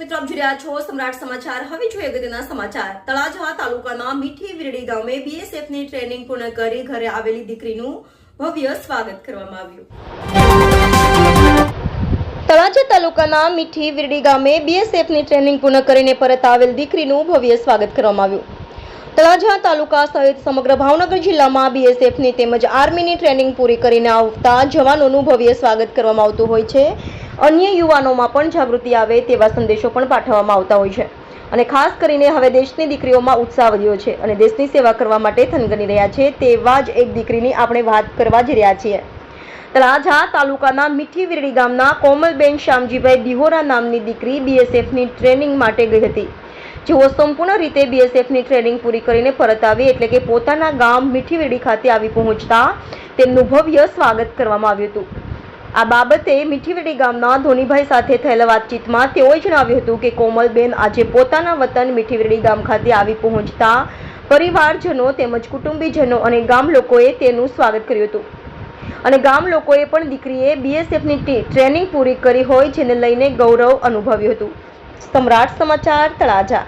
મિત્રો, આપ જોઈ રહ્યા છો સમ્રાટ સમાચાર. હવે જોઈએ અગત્યના સમાચાર. તળાજા તાલુકાના મીઠી વિરડી ગામે BSF ની ટ્રેનિંગ પૂર્ણ કરી ઘરે આવેલી દીકરીનું ભવ્ય સ્વાગત કરવામાં આવ્યું. તળાજા તાલુકાના મીઠી વિરડી ગામે BSF ની ટ્રેનિંગ પૂર્ણ કરીને પરત આવેલ દીકરીનું ભવ્ય સ્વાગત કરવામાં આવ્યું. તળાજા તાલુકા સહિત સમગ્ર ભાવનગર જિલ્લામાં બીએસએફની તેમજ આર્મીની ટ્રેનિંગ પૂરી કરીને આવતા જવાનોનું ભવ્ય સ્વાગત કરવામાં આવતું હોય છે. અન્ય યુવાનોમાં પણ જાગૃતિ આવે તેવા સંદેશો પણ પાઠવવામાં આવતા હોય છે. અને ખાસ કરીને હવે દેશની દીકરીઓમાં ઉત્સાહ વધ્યો છે અને દેશની સેવા કરવા માટે થનગની રહ્યા છે તેવા જ એક દીકરીની આપણે વાત કરવા જઈ રહ્યા છીએ. તળાજા તાલુકાના મીઠી ગામના કોમલબેન શ્યામજીભાઈ દિહોરા નામની દીકરી બીએસએફની ટ્રેનિંગ માટે ગઈ હતી. જેઓ સંપૂર્ણ રીતે બીએસએફની ટ્રેનિંગ પૂરી કરીને પરત આવી એટલે કે પોતાના ગામ મીઠી ખાતે આવી પહોંચતા તેમનું ભવ્ય સ્વાગત કરવામાં આવ્યું હતું. આ બાબતે મીઠીવેડી ગામના ધોનીભાઈ સાથે થયેલા વાતચીતમાં તેઓએ જણાવ્યું હતું કે કોમલબેન આજે પોતાના વતન મીઠીવેડી ગામ ખાતે આવી પહોંચતા પરિવારજનો તેમજ કુટુંબીજનો અને ગામ લોકોએ તેનું સ્વાગત કર્યું હતું. અને ગામ લોકોએ પણ દીકરીએ બીએસએફની ટ્રેનિંગ પૂરી કરી હોય જેને લઈને ગૌરવ અનુભવ્યું હતું. સમ્રાટ સમાચાર તળાજા.